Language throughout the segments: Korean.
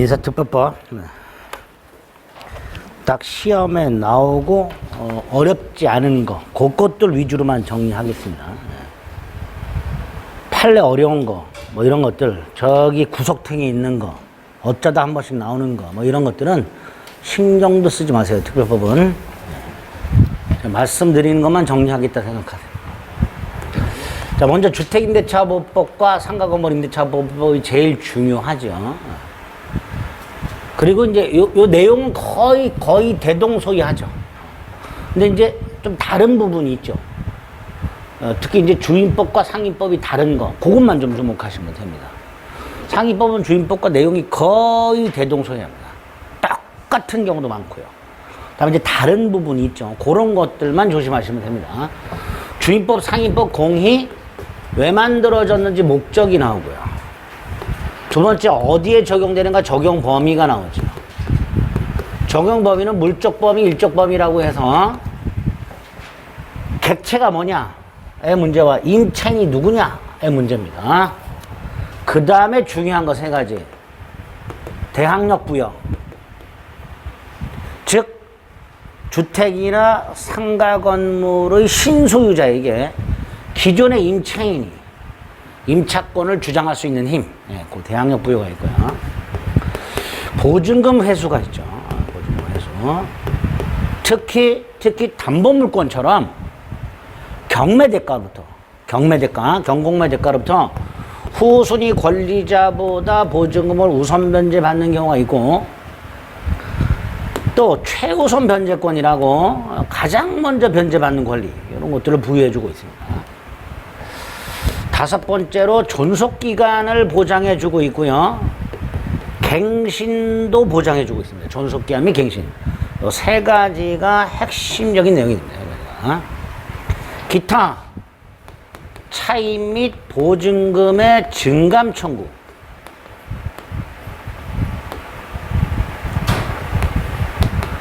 민사특별법 네. 딱 시험에 나오고 어, 렵지 않은 거 그것들 위주로만 정리하겠습니다. 네. 판례 어려운 거 뭐 이런 것들 저기 구석탱이 있는 거 어쩌다 한 번씩 나오는 거 뭐 이런 것들은 신경도 쓰지 마세요. 특별법은 네. 말씀드리는 것만 정리하겠다 생각하세요. 자 먼저 주택임대차보호법과 상가건물임대차보호법이 제일 중요하죠. 그리고 이제 요, 요 내용은 거의 거의 대동소이하죠. 근데 이제 좀 다른 부분이 있죠. 어, 특히 이제 주임법과 상임법이 다른 거, 그것만 좀 주목하시면 됩니다. 상임법은 주임법과 내용이 거의 대동소이합니다. 똑같은 경우도 많고요. 다음에 이제 다른 부분이 있죠. 그런 것들만 조심하시면 됩니다. 주임법, 상임법 공히 왜 만들어졌는지 목적이 나오고요. 두 번째 어디에 적용되는가 적용 범위가 나오죠. 적용 범위는 물적 범위, 일적 범위라고 해서 객체가 뭐냐의 문제와 임차인이 누구냐의 문제입니다. 그 다음에 중요한 거 세 가지. 대항력 부여. 즉 주택이나 상가 건물의 신소유자에게 기존의 임차인이 임차권을 주장할 수 있는 힘, 예, 그 대항력 부여가 있고요. 보증금 회수가 있죠. 보증금 회수. 특히 특히 담보물권처럼 경매 대가부터 경매 대가, 경공매 대가로부터 후순위 권리자보다 보증금을 우선 변제받는 경우가 있고 또 최우선 변제권이라고 가장 먼저 변제받는 권리 이런 것들을 부여해주고 있습니다. 다섯 번째로 존속 기간을 보장해 주고 있고요. 갱신도 보장해 주고 있습니다. 존속 기간 및 갱신. 이 세 가지가 핵심적인 내용입니다. 기타 차입 및 보증금의 증감 청구.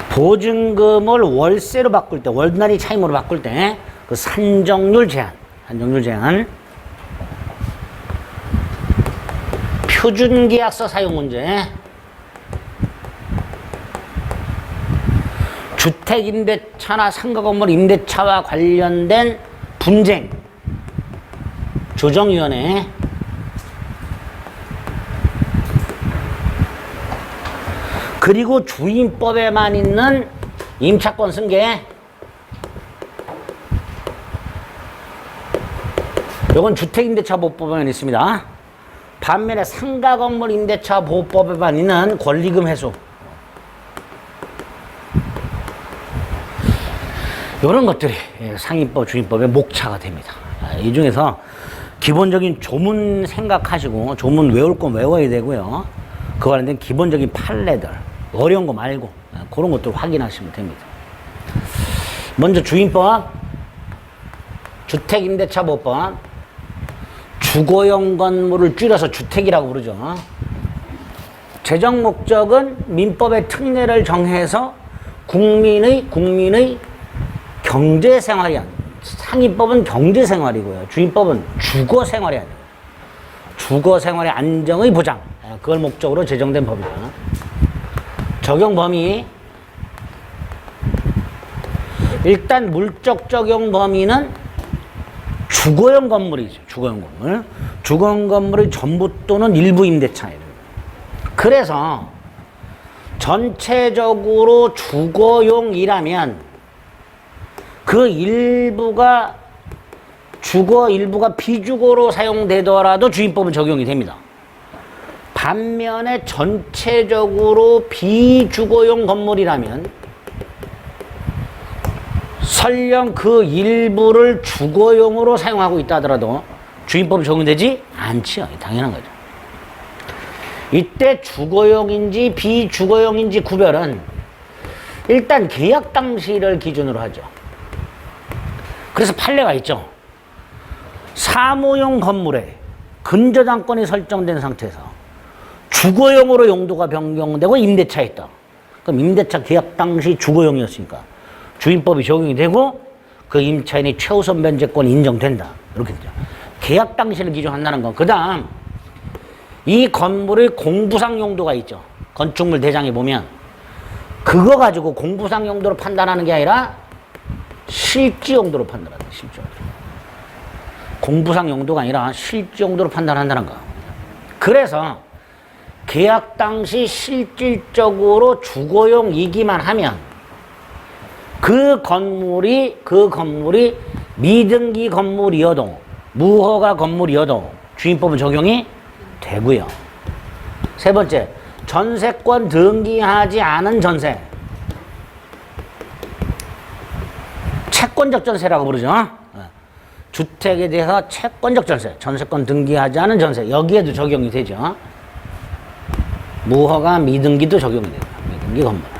보증금을 월세로 바꿀 때, 월날이 차임으로 바꿀 때, 그 산정률 제한, 산정률 제한, 표준계약서 사용 문제, 주택 임대차나 상가 건물 임대차와 관련된 분쟁, 조정위원회, 그리고 주임법에만 있는 임차권 승계, 요건 주택임대차 보호법에만 있습니다. 반면에 상가 건물 임대차 보호법에만 있는 권리금 회수. 이런 것들이 상임법, 주임법의 목차가 됩니다. 아, 이 중에서 기본적인 조문 생각하시고 조문 외울 건 외워야 되고요. 그와 관련된 기본적인 판례들, 어려운 거 말고 아, 그런 것들 확인하시면 됩니다. 먼저 주임법, 주택임대차보호법, 주거용 건물을 줄여서 주택이라고 부르죠. 재정 목적은 민법의 특례를 정해서 국민의 국민의 경제 생활이 아니 상위법은 경제 생활이고요. 주임법은 주거 생활이 아니에요. 주거 생활의 안정의 보장. 아, 그걸 목적으로 제정된 법이다. 적용 범위 일단 물적 적용 범위는 주거용 건물이죠. 주거용 건물. 주거용 건물의 전부 또는 일부 임대차예요. 그래서 전체적으로 주거용이라면 그 일부가 주거 일부가 비주거로 사용되더라도 주임법은 적용이 됩니다. 반면에 전체적으로 비주거용 건물이라면 설령 그 일부를 주거용으로 사용하고 있다 하더라도 주임법이 적용되지 않지요. 당연한 거죠. 이때 주거용인지 비주거용인지 구별은 일단 계약 당시를 기준으로 하죠. 그래서 판례가 있죠. 사무용 건물에 근저당권이 설정된 상태에서 주거용으로 용도가 변경되고 임대차에 있다. 그럼 임대차 계약 당시 주거용이었으니까 주임법이 적용이 되고 그 임차인이 최우선 변제권이 인정된다. 이렇게 되죠. 계약 당시를 기준한다는 건. 그 다음, 이 건물의 공부상 용도가 있죠. 건축물 대장에 보면 그거 가지고 공부상 용도로 판단하는 게 아니라 실지 용도로 판단한다. 실지 용도. 공부상 용도가 아니라 실지 용도로 판단한다는 거. 그래서 계약 당시 실질적으로 주거용 이기만 하면 그 건물이 그 건물이 미등기 건물이어도 무허가 건물이어도 주인법은 적용이 되고요. 세 번째, 전세권 등기하지 않은 전세. 채권적 전세라고 부르죠. 어. 주택에 대해서 채권적 전세, 전세권 등기하지 않은 전세. 여기에도 적용이 되죠. 무허가 미등기도 적용이 됩니다. 미등기 건물.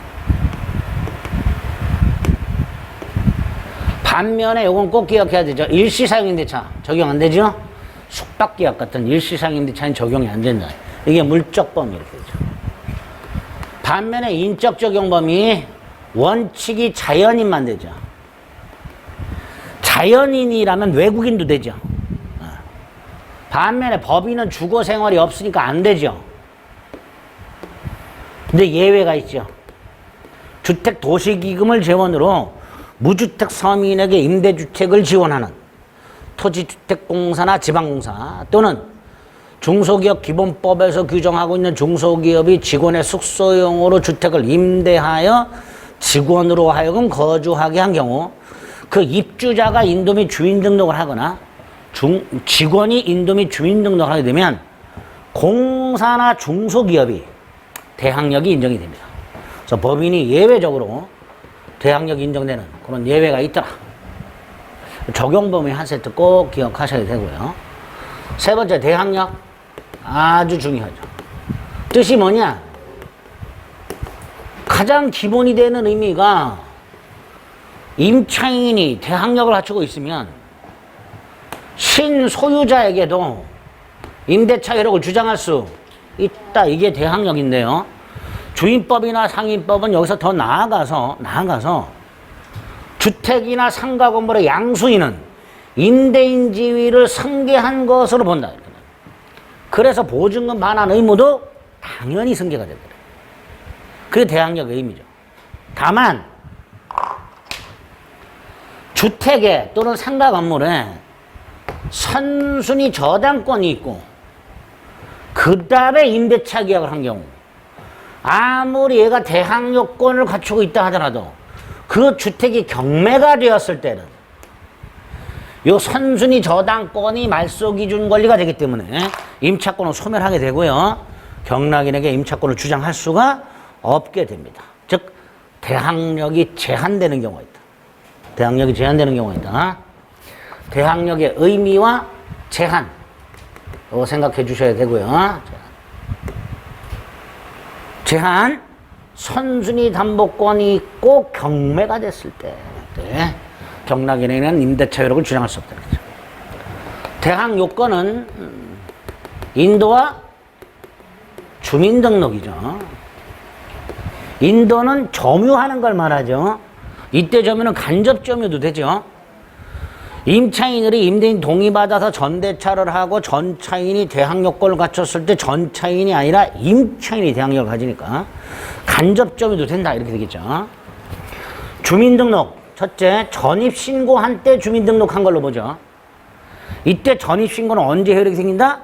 반면에 요건 꼭 기억해야 되죠. 일시사용임대차 적용 안 되죠? 숙박계약 같은 일시사용임대차는 적용이 안 된다. 이게 물적 범위 이렇게 되죠. 반면에 인적 적용 범위 원칙이 자연인만 되죠. 자연인이라면 외국인도 되죠. 어. 반면에 법인은 주거 생활이 없으니까 안 되죠. 근데 예외가 있죠. 주택 도시기금을 재원으로 무주택 서민에게 임대주택을 지원하는 토지주택공사나 지방공사 또는 중소기업 기본법에서 규정하고 있는 중소기업이 직원의 숙소용으로 주택을 임대하여 직원으로 하여금 거주하게 한 경우 그 입주자가 인도 및 주인 등록을 하거나 중, 직원이 인도 및 주인 등록을 하게 되면 공사나 중소기업이 대항력이 인정이 됩니다. 그래서 법인이 예외적으로 대항력이 인정되는 그런 예외가 있더라. 적용 범위 한 세트 꼭 기억하셔야 되고요. 세 번째 대항력 아주 중요하죠. 뜻이 뭐냐? 가장 기본이 되는 의미가 임차인이 대항력을 갖추고 있으면 신소유자에게도 임대차 효력을 주장할 수 있다. 이게 대항력인데요. 주인법이나 상인법은 여기서 더 나아가서 나아가서 주택이나 상가 건물의 양수인은 임대인 지위를 승계한 것으로 본다. 그래서 보증금 반환 의무도 당연히 승계가 되더라. 그게 대항력의 의미죠. 다만 주택에 또는 상가 건물에 선순위 저당권이 있고 그 다음에 임대차 계약을 한 경우 아무리 얘가 대항 요건을 갖추고 있다 하더라도 그 주택이 경매가 되었을 때는 요 선순위 저당권이 말소 기준 권리가 되기 때문에 임차권을 소멸하게 되고요. 경락인에게 임차권을 주장할 수가 없게 됩니다. 즉 대항력이 제한되는 경우가 있다. 대항력이 제한되는 경우가 있다. 대항력의 의미와 제한 이거 생각해 주셔야 되고요. 제한 선순위 담보권이 있고 경매가 됐을 때 네. 경락인에게는 임대차 효력을 주장할 수 없다. 그죠? 대항 요건은 음, 인도와 주민등록이죠. 인도는 점유하는 걸 말하죠. 이때 점유는 간접 점유도 되죠. 임차인들이 임대인 동의받아서 전대차를 하고 전차인이 대항력권을 갖췄을 때 전차인이 아니라 임차인이 대항력을 가지니까 간접 점유도 된다 이렇게 되겠죠. 주민등록 첫째 전입신고한 때 주민등록한 걸로 보죠. 이때 전입신고는 언제 효력이 생긴다?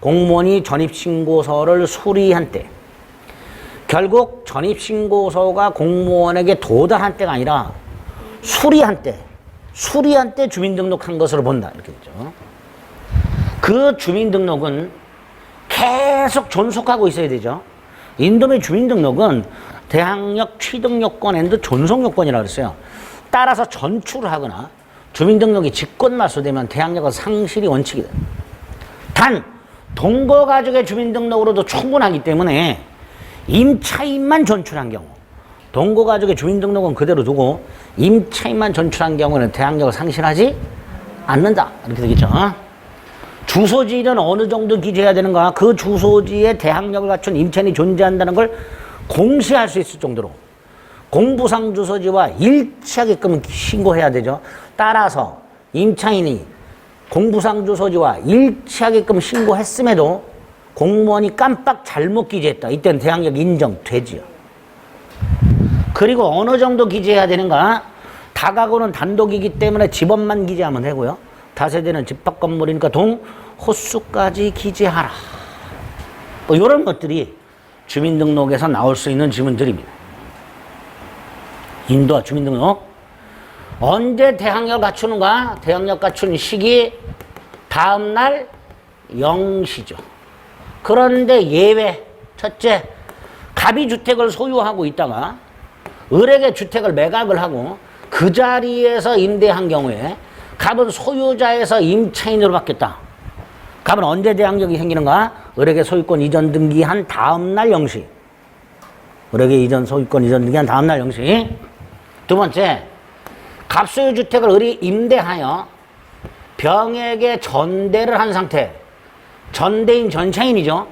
공무원이 전입신고서를 수리한 때. 결국 전입신고서가 공무원에게 도달한 때가 아니라 수리한 때. 수리한 때 주민등록한 것으로 본다. 이렇게 되죠. 그 주민등록은 계속 존속하고 있어야 되죠. 인도의 주민등록은 대항력 취득 요건 앤드 존속 요건이라고 했어요. 따라서 전출을 하거나 주민등록이 직권 말소되면 대항력은 상실이 원칙이다. 단 동거 가족의 주민등록으로도 충분하기 때문에 임차인만 전출한 경우 동거 가족의 주민등록은 그대로 두고 임차인만 전출한 경우는 대항력을 상실하지 않는다. 이렇게 되겠죠. 주소지는 어느 정도 기재해야 되는가? 그 주소지에 대항력을 갖춘 임차인이 존재한다는 걸 공시할 수 있을 정도로 공부상 주소지와 일치하게끔 신고해야 되죠. 따라서 임차인이 공부상 주소지와 일치하게끔 신고했음에도 공무원이 깜빡 잘못 기재했다. 이때는 대항력 인정되지요. 그리고 어느 정도 기재해야 되는가? 다가구는 단독이기 때문에 집업만 기재하면 되고요. 다세대는 집합 건물이니까 동, 호수까지 기재하라. 뭐 이런 것들이 주민등록에서 나올 수 있는 지문들입니다. 인도와 주민등록. 언제 대항력 갖추는가? 대항력 갖추는 시기 다음날 0시죠. 그런데 예외. 첫째, 갑이 주택을 소유하고 있다가 을에게 주택을 매각을 하고 그 자리에서 임대한 경우에 갑은 소유자에서 임차인으로 바뀌었다. 갑은 언제 대항력이 생기는가? 을에게 소유권 이전 등기한 다음날 0시. 을에게 이전 소유권 이전 등기한 다음날 0시. 두 번째, 갑소유 주택을 을이 임대하여 병에게 전대를 한 상태. 전대인 전차인이죠.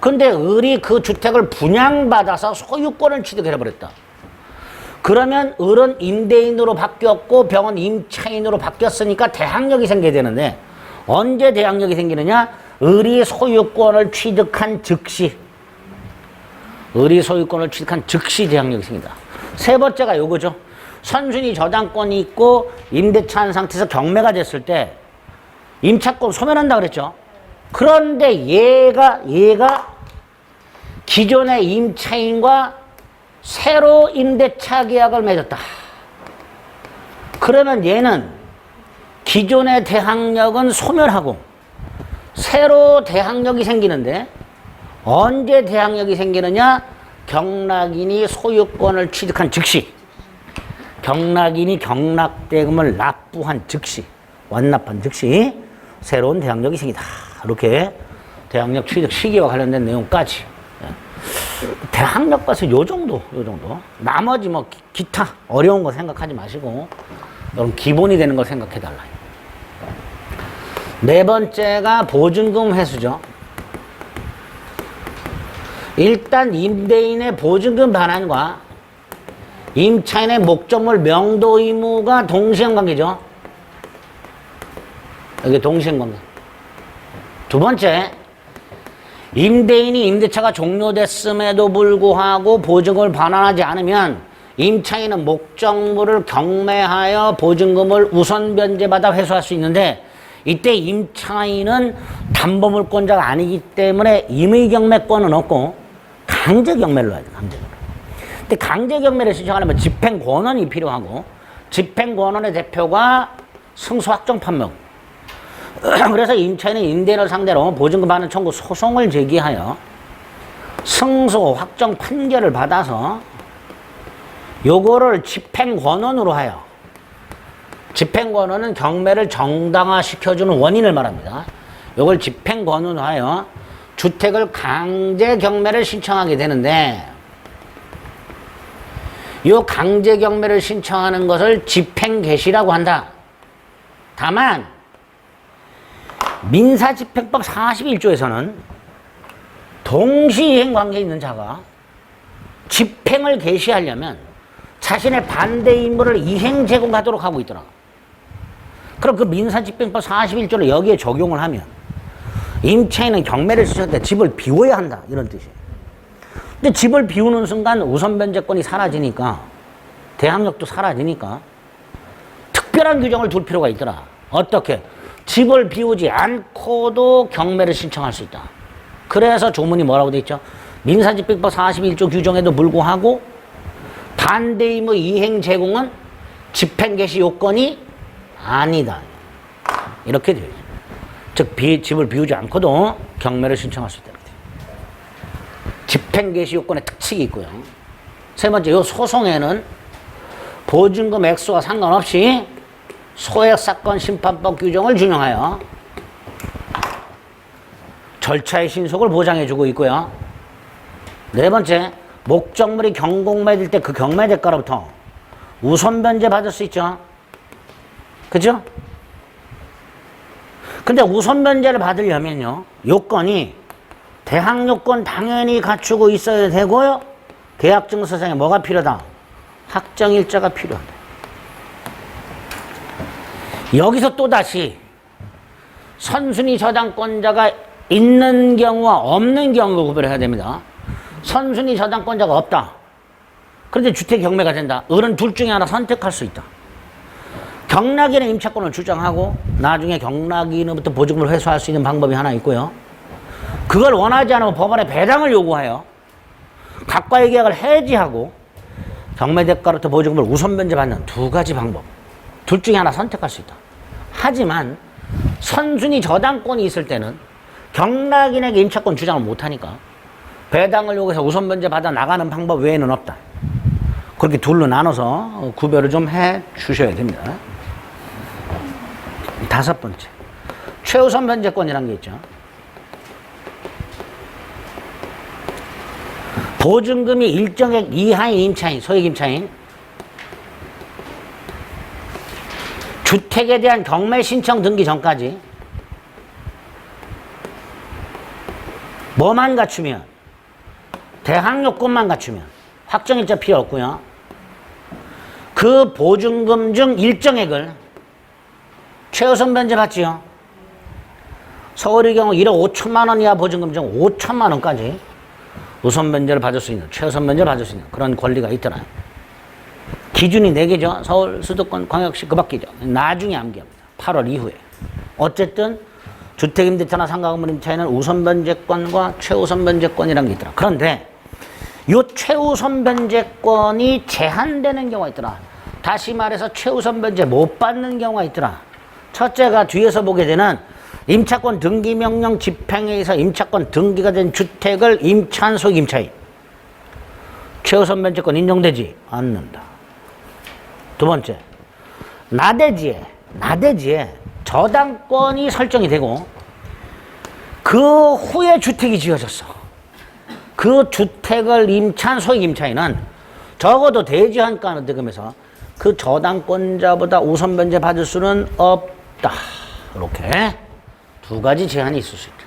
근데 을이 그 주택을 분양받아서 소유권을 취득해버렸다. 그러면 을은 임대인으로 바뀌었고 병은 임차인으로 바뀌었으니까 대항력이 생겨야 되는데 언제 대항력이 생기느냐? 을이 소유권을 취득한 즉시 을이 소유권을 취득한 즉시 대항력이 생긴다. 세 번째가 요거죠. 선순위 저당권이 있고 임대차 한 상태에서 경매가 됐을 때 임차권 소멸한다 그랬죠. 그런데 얘가 얘가 기존의 임차인과 새로 임대차 계약을 맺었다. 그러면 얘는 기존의 대항력은 소멸하고 새로 대항력이 생기는데 언제 대항력이 생기느냐? 경락인이 소유권을 취득한 즉시 경락인이 경락대금을 납부한 즉시 완납한 즉시 새로운 대항력이 생기다. 이렇게 대항력 취득 시기와 관련된 내용까지 대학력 가서 요 정도, 요 정도. 나머지 뭐 기, 기타 어려운 거 생각하지 마시고 여러분 기본이 되는 걸 생각해 달라요. 네 번째가 보증금 회수죠. 일단 임대인의 보증금 반환과 임차인의 목적물 명도 의무가 동시행 관계죠. 이게 동시행 관계. 두 번째, 임대인이 임대차가 종료됐음에도 불구하고 보증금을 반환하지 않으면 임차인은 목적물을 경매하여 보증금을 우선 변제받아 회수할 수 있는데 이때 임차인은 담보물권자가 아니기 때문에 임의경매권은 없고 강제경매를 해야 돼 강제경매. 근데 강제경매를 신청하려면 집행권원이 필요하고 집행권원의 대표가 승소 확정 판명 그래서 임차인은 임대인을 상대로 보증금 반환 청구 소송을 제기하여 승소 확정 판결을 받아서 요거를 집행권원으로 하여 집행권원은 경매를 정당화시켜주는 원인을 말합니다. 요걸 집행권원으로 하여 주택을 강제 경매를 신청하게 되는데 요 강제 경매를 신청하는 것을 집행 개시라고 한다. 다만 민사집행법 41조에서는 동시이행 관계에 있는 자가 집행을 개시하려면 자신의 반대 임무를 이행 제공하도록 하고 있더라. 그럼 그 민사집행법 41조를 여기에 적용을 하면 임차인은 경매를 때 집을 비워야 한다. 이런 뜻이에요. 근데 집을 비우는 순간 우선 변제권이 사라지니까 대항력도 사라지니까 특별한 규정을 둘 필요가 있더라. 어떻게? 집을 비우지 않고도 경매를 신청할 수 있다. 그래서 조문이 뭐라고 돼 있죠? 민사집행법 41조 규정에도 불구하고 반대 의무 이행 제공은 집행 개시 요건이 아니다. 이렇게 있죠. 즉 비, 집을 비우지 않고도 경매를 신청할 수 있다. 집행 개시 요건의 특칙이 있고요. 세 번째, 요 소송에는 보증금 액수와 상관없이 소액 사건 심판법 규정을 준용하여 절차의 신속을 보장해주고 있고요. 네 번째, 목적물이 경공매될 때 그 경매 대가로부터 우선 변제 받을 수 있죠. 그죠? 근데 우선 변제를 받으려면요, 요건이 대항 요건 당연히 갖추고 있어야 되고요, 계약 증서상에 뭐가 필요하다? 확정 일자가 필요하다. 여기서 또다시 선순위 저당권자가 있는 경우와 없는 경우 구별해야 됩니다. 선순위 저당권자가 없다. 그런데 주택 경매가 된다. 어른 둘 중에 하나 선택할 수 있다. 경락인의 임차권을 주장하고 나중에 경락인으로부터 보증금을 회수할 수 있는 방법이 하나 있고요. 그걸 원하지 않으면 법원에 배당을 요구하여 각과의 계약을 해지하고 경매 대가로부터 보증금을 우선 변제받는 두 가지 방법. 둘 중에 하나 선택할 수 있다. 하지만 선순위 저당권이 있을 때는 경락인에게 임차권 주장을 못하니까 배당을 요구해서 우선 변제 받아 나가는 방법 외에는 없다. 그렇게 둘로 나눠서 구별을 좀 해 주셔야 됩니다. 다섯 번째. 최우선 변제권이라는 게 있죠. 보증금이 일정액 이하인 임차인, 소액 임차인, 주택에 대한 경매 신청 등기 전까지 뭐만 갖추면 대항 요건만 갖추면 확정일자 필요 없고요. 그 보증금 중 일정액을 최우선 변제 받지요. 서울의 경우 1억 5천만 원 이하 보증금 중 5천만 원까지 우선 변제를 받을 수 있는 최우선 변제를 받을 수 있는 그런 권리가 있더라요. 기준이 4개죠. 서울, 수도권, 광역시 그 밖이죠. 나중에 암기합니다. 8월 이후에. 어쨌든 주택임대차나 상가건물임차에는 우선 변제권과 최우선 변제권이라는 게 있더라. 그런데 이 최우선 변제권이 제한되는 경우가 있더라. 다시 말해서 최우선 변제 못 받는 경우가 있더라. 첫째가 뒤에서 보게 되는 임차권 등기 명령 집행에 의해서 임차권 등기가 된 주택을 임차한 소액 임차인. 최우선 변제권 인정되지 않는다. 두 번째, 나대지에, 나대지에 저당권이 설정이 되고 그 후에 주택이 지어졌어. 그 주택을 임차한 소액 임차인은 적어도 대지한가는 득음해서 그 저당권자보다 우선 변제 받을 수는 없다. 이렇게 두 가지 제한이 있을 수 있다.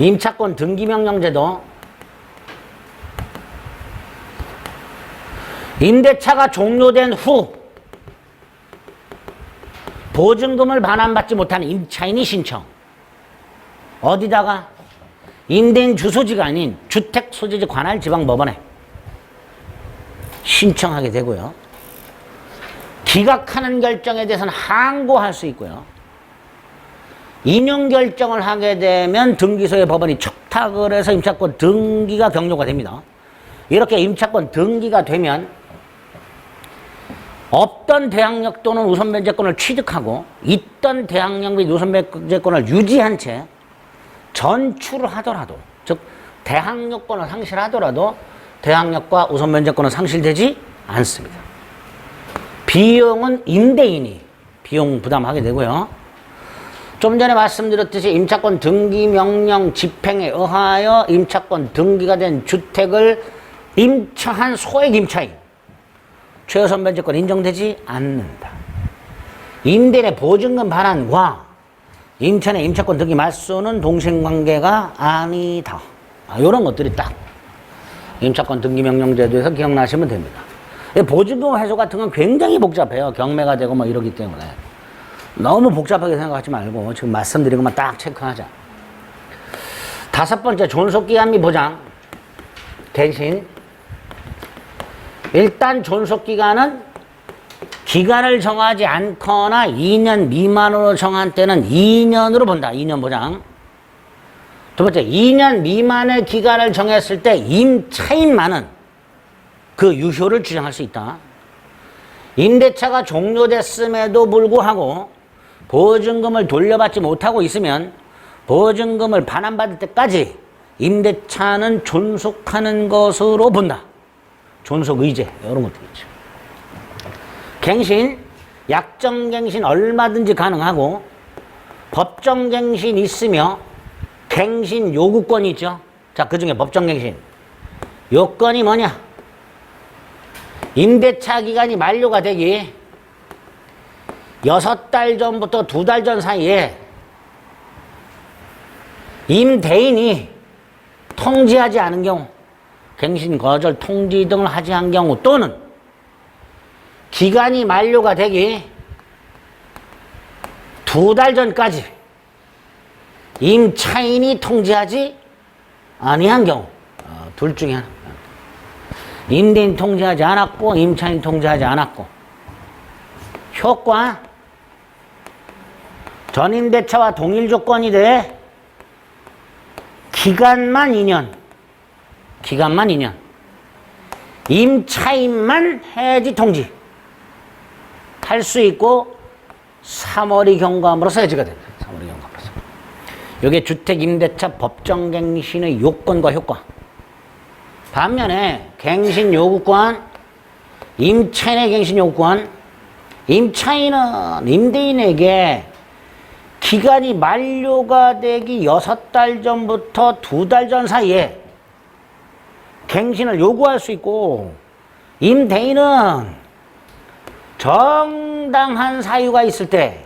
임차권 등기명령제도 임대차가 종료된 후 보증금을 반환받지 못하는 임차인이 신청 어디다가 임대인 주소지가 아닌 주택 소재지 관할 지방 법원에 신청하게 되고요. 기각하는 결정에 대해서는 항고할 수 있고요. 인용 결정을 하게 되면 등기소의 법원이 척탁을 해서 임차권 등기가 경료가 됩니다. 이렇게 임차권 등기가 되면 없던 대항력 또는 우선 변제권을 취득하고 있던 대항력 및 우선 변제권을 유지한 채 전출을 하더라도 즉 대항력권을 상실하더라도 대항력과 우선 변제권은 상실되지 않습니다. 비용은 임대인이 비용 부담하게 되고요. 좀 전에 말씀드렸듯이 임차권 등기 명령 집행에 의하여 임차권 등기가 된 주택을 임차한 소액 임차인 최우선 변제권 인정되지 않는다. 임대인의 보증금 반환과 임차인의 임차권 등기 말소는 동생관계가 아니다. 아, 이런 것들이 딱 임차권 등기 명령제도에서 기억나시면 됩니다. 이 보증금 회수 같은 건 굉장히 복잡해요. 경매가 되고 뭐 이러기 때문에. 너무 복잡하게 생각하지 말고 지금 말씀드린 것만 딱 체크하자. 다섯 번째 존속기한 및 보장. 대신 일단 존속기간은 기간을 정하지 않거나 2년 미만으로 정한 때는 2년으로 본다. 2년 보장. 두 번째, 2년 미만의 기간을 정했을 때 임차인만은 그 유효를 주장할 수 있다. 임대차가 종료됐음에도 불구하고 보증금을 돌려받지 못하고 있으면 보증금을 반환받을 때까지 임대차는 존속하는 것으로 본다. 존속 의제 이런 것들 있죠. 갱신, 약정 갱신 얼마든지 가능하고 법정 갱신 있으며 갱신 요구권이 있죠. 자, 그 중에 법정 갱신. 요건이 뭐냐? 임대차 기간이 만료가 되기 여섯 달 전부터 두 달 전 사이에 임대인이 통지하지 않은 경우, 갱신 거절 통지 등을 하지 않은 경우 또는 기간이 만료가 되기 두두달 전까지 임차인이 통지하지 아니한 경우 어, 둘 중에 하나. 임대인 통지하지 않았고 임차인 통지하지 않았고 효과 전임대차와 동일 조건이 돼 기간만 2년 기간만 2년 임차인만 해지 통지 할 수 있고 3월이 경과함으로써 해지가 된다. 3월이 경과함으로써. 이게 주택임대차 법정갱신의 요건과 효과. 반면에 갱신 요구권, 임차인의 갱신 요구권, 임차인은 임대인에게 기간이 만료가 되기 6달 전부터 두달전 사이에 갱신을 요구할 수 있고 임대인은 정당한 사유가 있을 때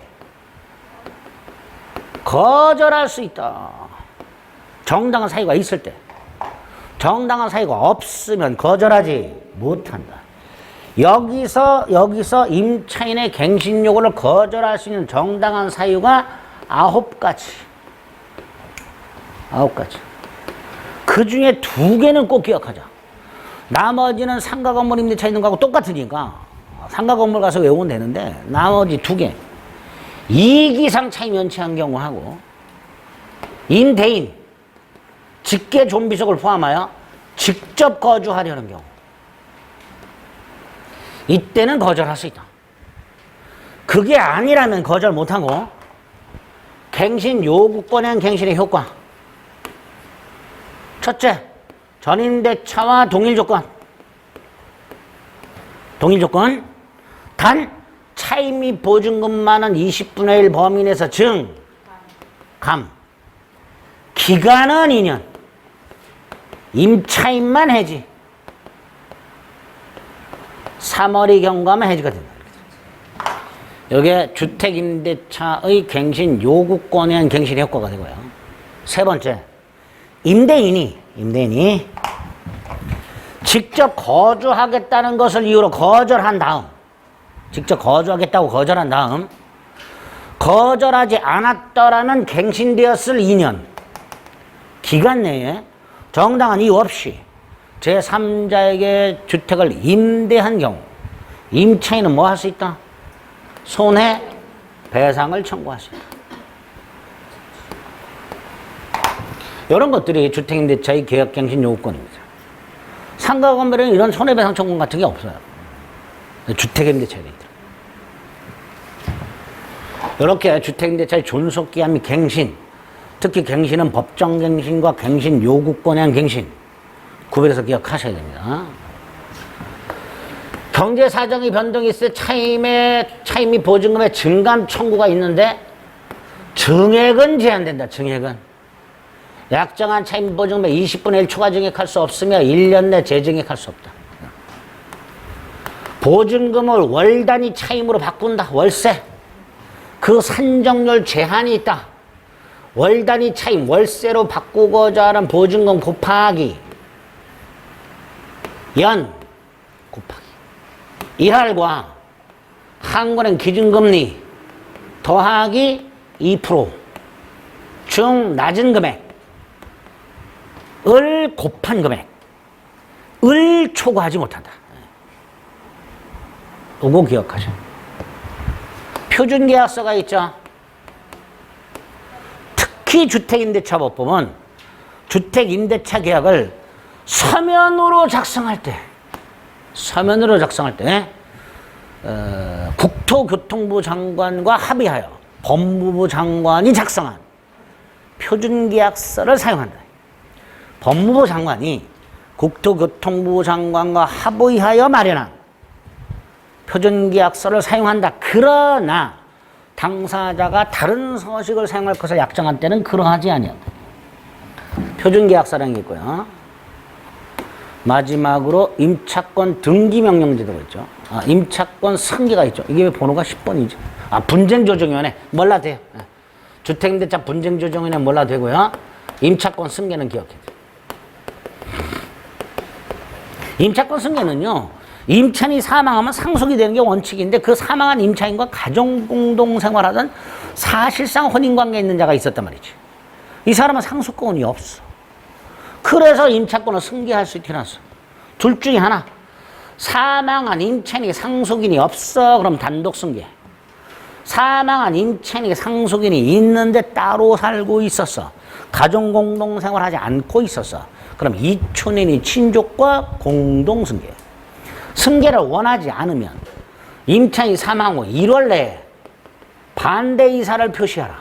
거절할 수 있다. 정당한 사유가 있을 때. 정당한 사유가 없으면 거절하지 못한다. 여기서 여기서 임차인의 갱신 요구를 거절할 수 있는 정당한 사유가 아홉 가지. 아홉 가지. 그 중에 두 개는 꼭 기억하자. 나머지는 상가 건물 임대차 있는 거하고 똑같으니까 상가 건물 가서 외우면 되는데 나머지 두 개. 이상 차이 면치한 경우하고 임대인 직계 좀비속을 포함하여 직접 거주하려는 경우. 이때는 거절할 수 있다. 그게 아니라면 거절 못하고 갱신 요구권에 한 갱신의 효과. 첫째, 전임대차와 동일 조건. 동일 조건. 단 차임이 보증금만은 20분의 1 범위 내에서 증, 감. 기간은 2년. 임차인만 해지. 3월이 경과하면 해지가 된다. 이게 주택임대차의 갱신 요구권에 한 갱신 효과가 되고요. 세 번째, 임대인이, 임대인이 직접 거주하겠다는 것을 이유로 거절한 다음, 직접 거주하겠다고 거절한 다음, 거절하지 않았더라는 갱신되었을 2년 기간 내에 정당한 이유 없이 제3자에게 주택을 임대한 경우 임차인은 뭐 할 수 있다? 손해 배상을 청구할 수 있다. 이런 것들이 주택임대차의 계약갱신 요구권입니다. 상가 건물에는 이런 손해배상 청구 같은 게 없어요. 주택임대차에 있다. 이렇게 주택임대차의 존속기한 및 갱신, 특히 갱신은 법정갱신과 갱신 요구권에 한 갱신, 구별해서 기억하셔야 됩니다. 경제 사정이 변동이 있을 때 차임의 차임이 보증금의 증감 청구가 있는데 증액은 제한된다. 증액은 약정한 차임 보증금의 20분의 1 추가 증액할 수 없으며 1년 내 재증액할 수 없다. 보증금을 월 단위 차임으로 바꾼다. 월세. 그 산정률 제한이 있다. 월 단위 차임 월세로 바꾸고자 하는 보증금 곱하기 연 곱하기 이할과 한국은행 기준금리 더하기 2%중 낮은 금액 을 곱한 금액 을 초과하지 못한다. 요거 기억하셔. 표준 계약서가 있죠. 특히 주택임대차법법은 주택임대차 계약을 서면으로 작성할 때, 서면으로 작성할 때, 어, 국토교통부 장관과 합의하여 법무부 장관이 작성한 표준계약서를 사용한다. 법무부 장관이 국토교통부 장관과 합의하여 마련한 표준계약서를 사용한다. 그러나 당사자가 다른 서식을 사용할 것을 약정한 때는 그러하지 아니한다. 표준계약서라는 게 있고요. 마지막으로 임차권 등기명령제도가 있죠. 아, 임차권 승계가 있죠. 이게 왜 번호가 10번이죠. 아, 분쟁조정위원회 몰라 돼요. 예. 주택임대차 분쟁조정위원회 몰라 되고요. 임차권 승계는 기억해야 돼요. 임차권 승계는요. 임차인이 사망하면 상속이 되는 게 원칙인데 그 사망한 임차인과 가정 공동 생활하던 사실상 혼인 관계에 있는 자가 있었단 말이지. 이 사람은 상속권이 없어. 그래서 임차권을 승계할 수 있게 해놨어. 둘 중에 하나. 사망한 임차인이 상속인이 없어. 그럼 단독 승계. 사망한 임차인이 상속인이 있는데 따로 살고 있었어. 가정 공동 생활하지 않고 있었어. 그럼 이촌인이 친족과 공동 승계. 승계를 원하지 않으면 임차인 사망 후 1월 내에 반대 이사를 표시하라.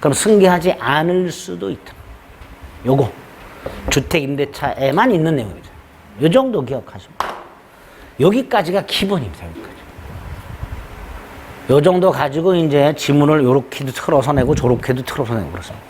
그럼 승계하지 않을 수도 있다. 요거 주택 임대차에만 있는 내용이죠. 요 정도 기억하시면. 여기까지가 기본입니다. 여기까지. 요 정도 가지고 이제 지문을 요렇게도 틀어서 내고 저렇게도 틀어서 내고 그렇습니다.